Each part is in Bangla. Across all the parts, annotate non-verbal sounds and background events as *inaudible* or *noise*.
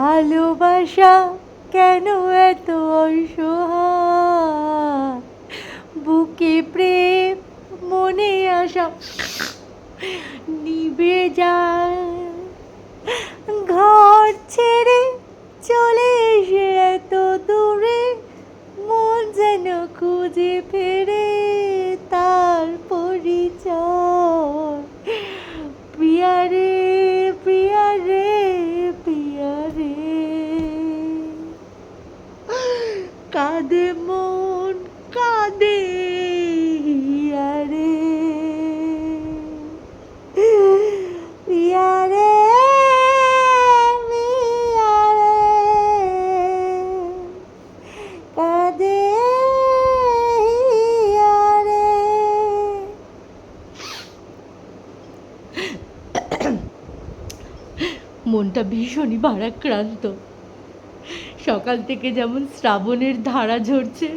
ভালোবাসা কেন এত অসহায়? বুকে প্রেম, মনে আসা নিভে যায়। ঘর ছেড়ে চলে এসে এত দূরে, মন যেন খুঁজে ফেরে তার মনটা ভীষণই ভারাক্রান্ত। সকাল থেকে যেমন শ্রাবণের ধারা ঝরছে।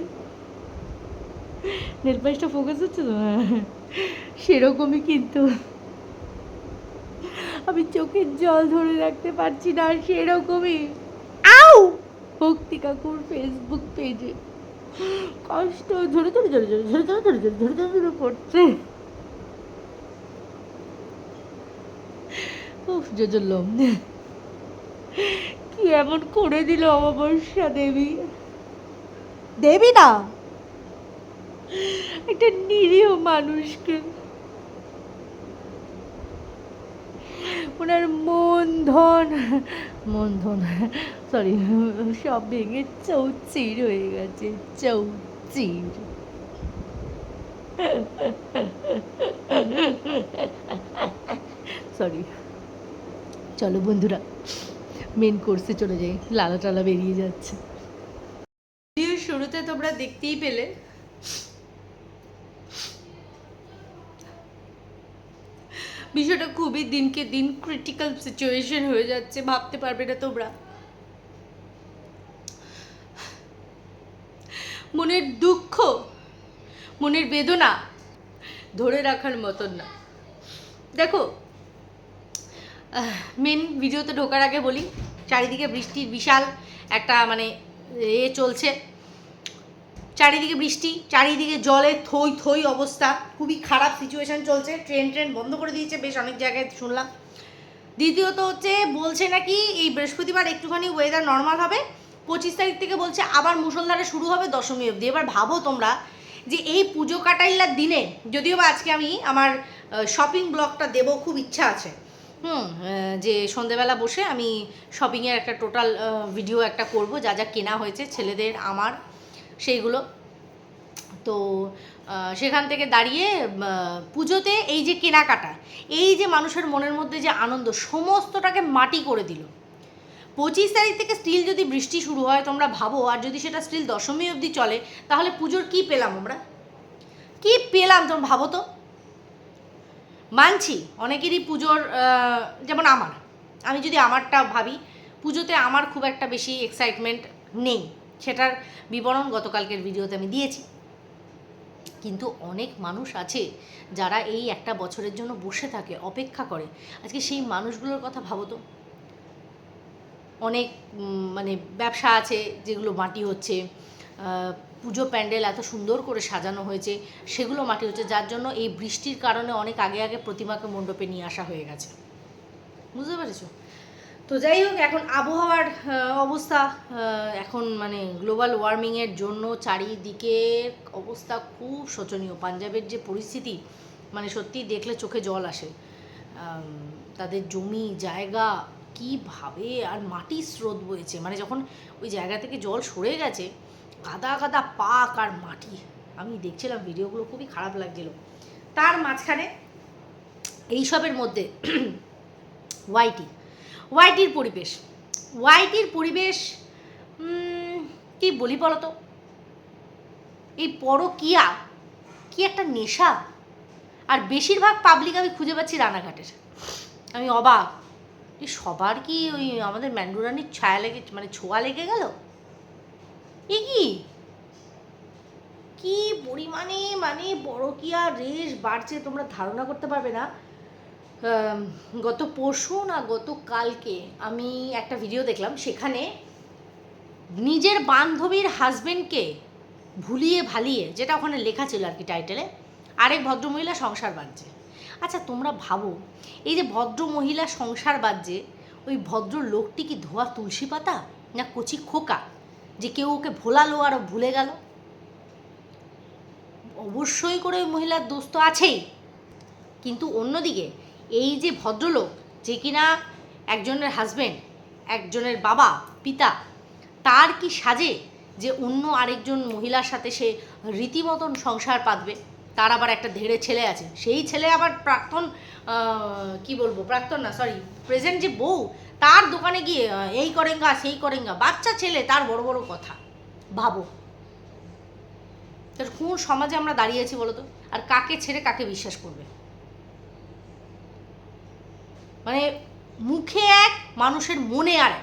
নেলপাশটা ফোকাস হচ্ছে তো? সেরকমই কিন্তু। আমি চোখের জল ধরে রাখতে পারছি না আর সেরকমই। আউ! ভক্তি কাকুর ফেসবুক পেজে কষ্ট ধরে ধরে ধরে ধরে ধরে ধরে ধরে ধরে ধরে ধরে ধরে পড়ছে। উফ জজল্লম কি এমন করে দিল অমাবস্যা দেবী? দেবী না? একটা নিরীহ মানুষকে। ওনার মন ধন মন ধন সরি সব ভেঙে চৌচির হয়ে গেছে চৌচির। সরি চলো বন্ধুরা। মেন কোর্সে চলে যাই। লালা টালা বেরিয়ে যাচ্ছে। শুরুতে তোমরা দেখতেই পেলে। বিষয়টা খুবই দিনকে দিন ক্রিটিক্যাল সিচুয়েশন হয়ে যাচ্ছে, ভাবতে পারবে না তোমরা। মনের দুঃখ, মনের বেদনা ধরে রাখার মতন না। দেখো মেন ভিডিওতে ঢোকার আগে বলি, চারিদিকে বৃষ্টির বিশাল একটা মানে এ চলছে। চারিদিকে বৃষ্টি, চারিদিকে জলে থই থই অবস্থা, খুবই খারাপ সিচুয়েশন চলছে। ট্রেন ট্রেন বন্ধ করে দিয়েছে, বেশ অনেক জায়গায় শুনলাম। দ্বিতীয়ত হচ্ছে, বলছে নাকি এই বৃহস্পতিবার একটুখানি ওয়েদার নর্মাল হবে। পঁচিশ তারিখ থেকে বলছে আবার মুসলধারে শুরু হবে দশমী অবধি। এবার ভাবো তোমরা যে এই পুজো কাটাইলার দিনে, যদিও বা আজকে আমি আমার শপিং ব্লগটা দেবো, খুব ইচ্ছা আছে। হুম যে সন্ধেবেলা বসে আমি শপিংয়ের একটা টোটাল ভিডিও একটা করব, যা যা কেনা হয়েছে, ছেলেদের, আমার, সেইগুলো। তো সেখান থেকে দাঁড়িয়ে পুজোতে এই যে কেনাকাটা, এই যে মানুষের মনের মধ্যে যে আনন্দ, সমস্তটাকে মাটি করে দিল। পঁচিশ তারিখ থেকে স্টিল যদি বৃষ্টি শুরু হয়, তোমরা ভাবো, আর যদি সেটা স্টিল দশমী অবধি চলে, তাহলে পুজোর কি পেলাম আমরা? কি পেলাম তোমরা ভাবো তো? মানছি, অনেকেরই পুজোর যেমন আমার। আমি যদি আমারটা ভাবি, পুজোতে আমার খুব একটা বেশি এক্সাইটমেন্ট নেই। সেটার বিবরণ গতকালকের ভিডিওতে আমি দিয়েছি। কিন্তু অনেক মানুষ আছে যারা এই একটা বছরের জন্য বসে থাকে, অপেক্ষা করে। আজকে সেই মানুষগুলোর কথা ভাবো তো। অনেক মানে ব্যবসা আছে, যেগুলো মাটি হচ্ছে পুজো প্যান্ডেল এত সুন্দর করে সাজানো হয়েছে, সেগুলো মাটি হচ্ছে, যার জন্য এই বৃষ্টির কারণে অনেক আগে আগে প্রতিমাকে মণ্ডপে নিয়ে আসা হয়ে গেছে। বুঝতে পেরেছ? তো যাই হোক, এখন আবহাওয়ার অবস্থা এখন মানে গ্লোবাল ওয়ার্মিংয়ের জন্য চারিদিকে অবস্থা খুব শোচনীয়। পাঞ্জাবের যে পরিস্থিতি মানে সত্যি দেখলে চোখে জল আসে। তাদের জমি, জায়গা কীভাবে আর মাটির স্রোত বয়েছে মানে যখন ওই জায়গা থেকে জল সরে গেছে কাদা কাদা পাক আর মাটি। আমি দেখছিলাম ভিডিওগুলো, খুবই খারাপ লাগছিল। তার মাঝখানে এইসবের মধ্যে *clears throat* ওয়াইটি ওয়াইটির পরিবেশ। ওয়াইটির পরিবেশ কি বলি বলো তো এই পরকিয়া, কি একটা নেশা? আর বেশিরভাগ পাবলিক আমি খুঁজে পাচ্ছি রানাঘাটের। আমি অবাক। সবার কি ওই আমাদের ম্যান্ডুরানির ছায়া লেগে মানে ছোঁয়া লেগে গেল? এ কি? কি পরিমাণে মানে বড় কি আর রেশ বাড়ছে তোমরা ধারণা করতে পারবে না। গত পরশু না গত কালকে আমি একটা ভিডিও দেখলাম সেখানে নিজের বান্ধবীর হাজবেন্ডকে ভুলিয়ে ভালিয়ে, যেটা ওখানে লেখা ছিল আর কি টাইটেলে আরেক ভদ্রমহিলা সংসার বাজছে আচ্ছা তোমরা ভাবো, এই যে ভদ্র মহিলা সংসার বাজছে ওই ভদ্র লোকটি কি ধোয়া তুলসী পাতা না কচি খোকা? যে কেউ ওকে ভোলালো আর ও ভুলে গেল? অবশ্যই করে ওই মহিলার দোষ তো আছেই। কিন্তু অন্যদিকে, এই যে ভদ্রলোক, যে কিনা একজনের হাজবেন্ড একজনের বাবা, পিতা, তার কি সাজে যে অন্য আরেকজন মহিলার সাথে সে রীতিমতন সংসার পাতবে? তার আবার একটা ধেড়ে ছেলে আছে। সেই ছেলে আবার প্রাক্তন কি বলব? প্রাক্তন না সরি প্রেজেন্ট যে বউ তার দোকানে গিয়ে এই করেঙ্গা, সেই করেঙ্গা, বাচ্চা ছেলে, তার বড় বড় কথা। ভাবো। তার কোন সমাজে আমরা দাঁড়িয়েছি বলো তো আর কাকে ছেড়ে কাকে বিশ্বাস করবে? মানে মুখে এক, মানুষের মনে আর।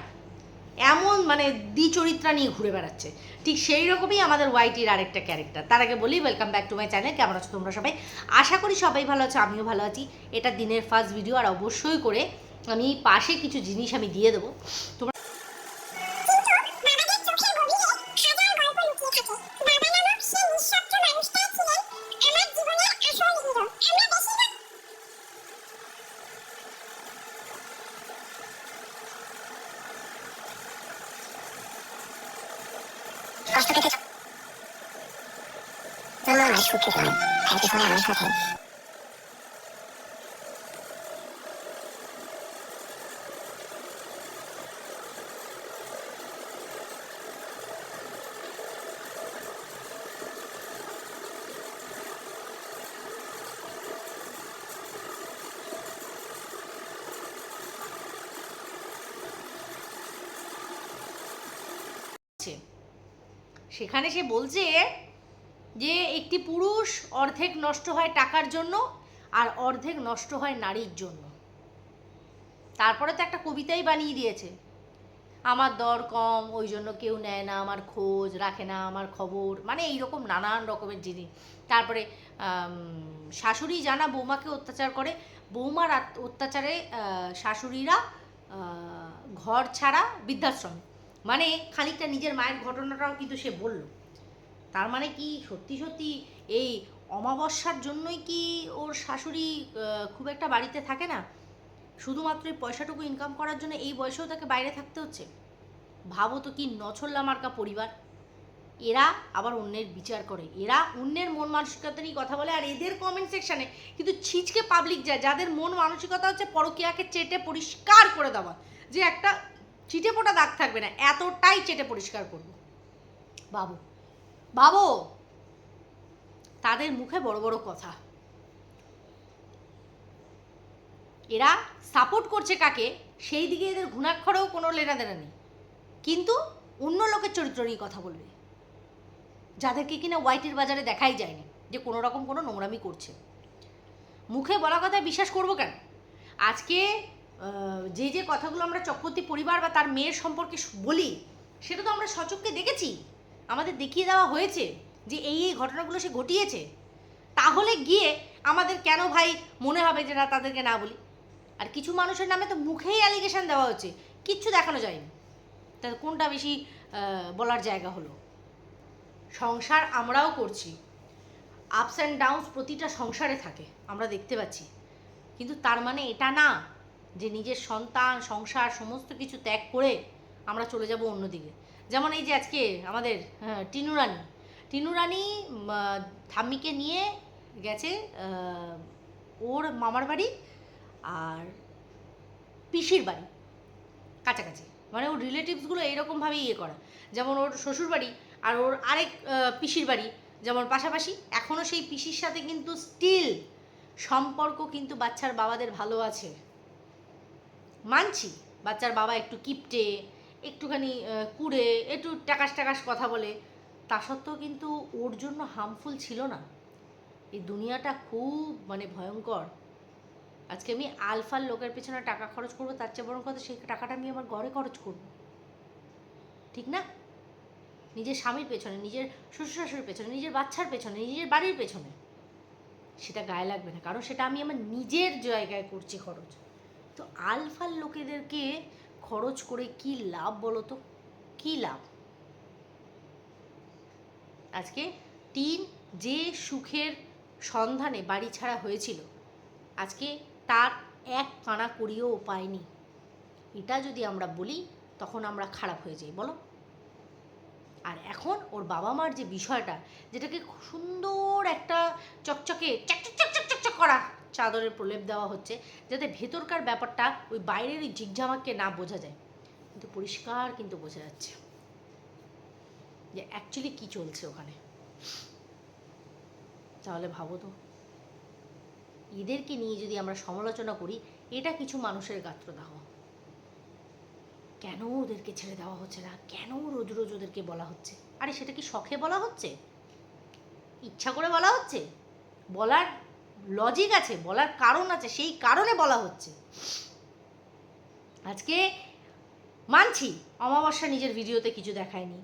এমন মানে দ্বিচরিত্রা নিয়ে ঘুরে বেড়াচ্ছে। ঠিক সেই রকমই আমাদের ওয়াইটির আরেকটা ক্যারেক্টার। তার আগে বলি welcome back to my channel কেমন আছো তোমরা সবাই? আশা করি সবাই ভালো আছো, আমিও ভালো আছি। এটা দিনের ফার্স্ট ভিডিও আর অবশ্যই করে আমি পাশে কিছু জিনিস আমি দিয়ে দেবো। তোমরা কষ্ট পেতে জন্য আমরা সুখী আছে। সেখানে সে বলছে যে একটি পুরুষ অর্ধেক নষ্ট হয় টাকার জন্য আর অর্ধেক নষ্ট হয় নারীর জন্য। তারপরে তো একটা কবিতাই বানিয়ে দিয়েছে। আমার দর কম, ওই জন্য কেউ নেয় না আমার খোঁজ, রাখে না আমার খবর মানে এইরকম নানান রকমের জিনিস। তারপরে শাশুড়ি জানা বৌমাকে অত্যাচার করে। বৌমার অত্যাচারে শাশুড়িরা ঘর ছাড়া বৃদ্ধাশ্রম। মানে খানিকটা নিজের মায়ের ঘটনাটাও কিন্তু সে বলল। তার মানে কি সত্যি সত্যি এই অমাবস্যার জন্যই কি ওর শাশুড়ি খুব একটা বাড়িতে থাকে না? শুধুমাত্র এই পয়সাটুকু ইনকাম করার জন্য এই বয়সেও তাকে বাইরে থাকতে হচ্ছে? ভাবো তো কি নছল্লা মার্কা পরিবার। এরা আবার অন্যের বিচার করে। এরা অন্যের মন মানসিকতা কথা বলে আর এদের কমেন্ট সেকশানে কিন্তু ছিচকে পাবলিক যায়। যাদের মন মানসিকতা হচ্ছে পরকিয়াকে চেটে পরিষ্কার করে দেওয়া। যে একটা চিটে পোটা দাগ থাকবে না, এতটাই চেটে পরিষ্কার করব। বাবু বাবু, তাদের মুখে বড় বড় কথা। এরা সাপোর্ট করছে কাকে, সেই দিকে এদের ঘুণাক্ষরেও কোনো লেনাদেনা নেই। কিন্তু অন্য লোকের চরিত্র নিয়ে কথা বলবে, যাদেরকে কিনা হোয়াইটের বাজারে দেখাই যায়নি যে কোনো রকম কোনো নোংরামি করছে। মুখে বলা কথা বিশ্বাস করব কেন? আজকে যে যে কথাগুলো আমরা চক্রবর্তী পরিবার বা তার মেয়ের সম্পর্কে বলি, সেটা তো আমরা সচক্ষে দেখেছি। আমাদের দেখিয়ে দেওয়া হয়েছে যে এই এই ঘটনাগুলো সে ঘটিয়েছে। তাহলে গিয়ে আমাদের কেন ভাই মনে হবে যে না, তাদেরকে না বলি? আর কিছু মানুষের নামে তো মুখেই অ্যালিগেশন দেওয়া হচ্ছে। কিচ্ছু দেখানো যায়নি। তা কোনটা বেশি বলার জায়গা হলো? সংসার আমরাও করছি। আপস অ্যান্ড ডাউনস প্রতিটা সংসারে থাকে, আমরা দেখতে পাচ্ছি। কিন্তু তার মানে এটা না। যে নিজের সন্তান সংসার সমস্ত কিছু ত্যাগ করে আমরা চলে যাব অন্যদিকে যেমন এই যে আজকে আমাদের হ্যাঁ, টিনু রানী। টিনু ঠাম্মিকে নিয়ে গেছে ওর মামার বাড়ি আর পিসির বাড়ি কাছাকাছি। মানে ওর রিলেটিভসগুলো এইরকমভাবে ইয়ে করা। যেমন ওর শ্বশুর বাড়ি আর ওর আরেক পিসির বাড়ি। যেমন পাশাপাশি এখনও সেই পিসির সাথে কিন্তু স্টিল সম্পর্ক কিন্তু বাচ্চার বাবাদের ভালো আছে। মানছি। বাচ্চার বাবা একটু কিপটে, একটুখানি কুড়ে, একটু টাকাস টাকাস কথা বলে। তা সত্ত্বেও কিন্তু ওর জন্য হার্মফুল ছিল না। এই দুনিয়াটা খুব মানে ভয়ঙ্কর। আজকে আমি আলফার লোকের পেছনে টাকা খরচ করব, তার চেয়ে বরং কথা সেই টাকাটা আমি আমার ঘরে খরচ করব। ঠিক না? নিজের স্বামীর পেছনে, নিজের শ্বশুর শাশুড়ির পেছনে, নিজের বাচ্চার পেছনে, নিজের বাড়ির পেছনে। সেটা গায়ে লাগবে না, কারণ সেটা আমি আমার নিজের জায়গায় করছি খরচ। তো আলফাল লোকেদেরকে খরচ করে কি লাভ বলো তো? কী লাভ? আজকে টিন যে সুখের সন্ধানে বাড়ি ছাড়া হয়েছিল, আজকে তার এক কানা করিও পায়নি এটা যদি আমরা বলি, তখন আমরা খারাপ হয়ে যাই, বলো। আর এখন ওর বাবা মার যে বিষয়টা, যেটাকে সুন্দর একটা চকচকে, চকচক চকচক চকচক করা চাদরের প্রলেপ দেওয়া হচ্ছে, যাতে ভেতরকার ব্যাপারটা ওই বাইরের ওই ঝিকঝামাককে না বোঝা যায়। কিন্তু পরিষ্কার কিন্তু বোঝা যাচ্ছে যে অ্যাকচুয়ালি কী চলছে ওখানে। তাহলে ভাবো তো, এদেরকে নিয়ে যদি আমরা সমালোচনা করি, এটা কিছু মানুষের গাত্রদাহ। কেন ওদেরকে ছেড়ে দেওয়া হচ্ছে না? কেন রোজ রোজ ওদেরকে বলা হচ্ছে? আরে সেটা কি শখে বলা হচ্ছে? ইচ্ছা করে বলা হচ্ছে? বলার লজিক আছে, বলার কারণ আছে, সেই কারণে বলা হচ্ছে। আজকে মানছি, অমাবস্যা নিজের ভিডিওতে কিছু দেখায়নি।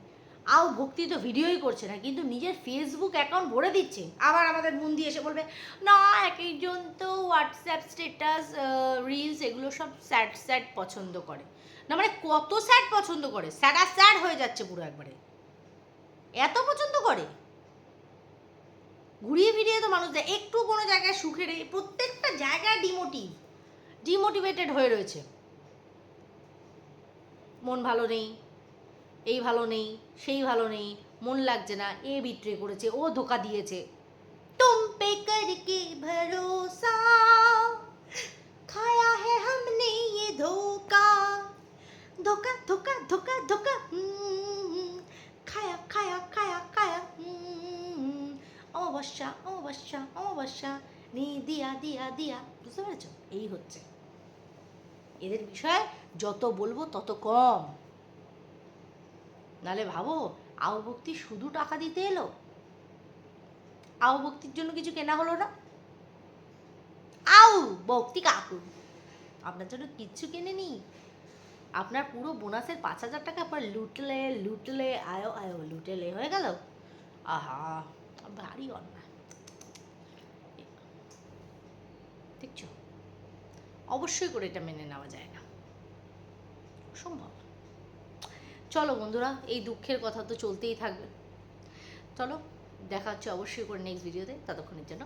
আও ভক্তি তো ভিডিওই করছে না, কিন্তু নিজের ফেসবুক অ্যাকাউন্ট ভরে দিচ্ছে। আবার আমাদের মন দিয়ে এসে বলবে, না এক একজন তো হোয়াটসঅ্যাপ স্টেটাস রিলস এগুলো সব স্যাড স্যাড পছন্দ করে। না মানে কত স্যাড পছন্দ করে? স্যাড আর স্যাড হয়ে যাচ্ছে পুরো একবারে। এত পছন্দ করে? ঘুরিয়ে ফিরিয়ে তো মানুষ দেয় একটু কোনো জায়গায় সুখে রে প্রত্যেকটা জায়গায় ডিমোটিভ ডিমোটিভেটেড হয়ে রয়েছে মন ভালো নেই এই ভালো নেই সেই ভালো নেই মন লাগছে না এ বিট্রে করেছে ও ধোকা দিয়েছে তুম পে করকে ভরোসা খায়া হ্যাঁ হামনে ये ধোকা ধোকা ধোকা ধোকা ধোকা খায়া খায়া অমাবস্যা অমাবস্যা অমাবস্যা। নি, দিয়া দিয়া দিয়া। বুঝতে পেরেছ? এই হচ্ছে। এদের বিষয়ে যত বলব তত কম। নালে ভাবো আও ভক্তি শুধু টাকা দিতে এলো? আও ভক্তির জন্য কিছু কেনা হলো না? আউ ভক্তি কাকু, আপনার জন্য কিচ্ছু কিনে নি আপনার পুরো বোনাসের পাঁচ হাজার টাকা পর লুটলে লুটলে, আয়ো আয়ো, লুটেলে হয়ে গেল? আহা! ভারী অন্যায়। দেখছ? অবশ্যই করে এটা মেনে নেওয়া যায় না। সম্ভব। চলো বন্ধুরা, এই দুঃখের কথা তো চলতেই থাকবে। চলো, দেখা হচ্ছে অবশ্যই করে নেক্সট ভিডিওতে ততক্ষণের জন্য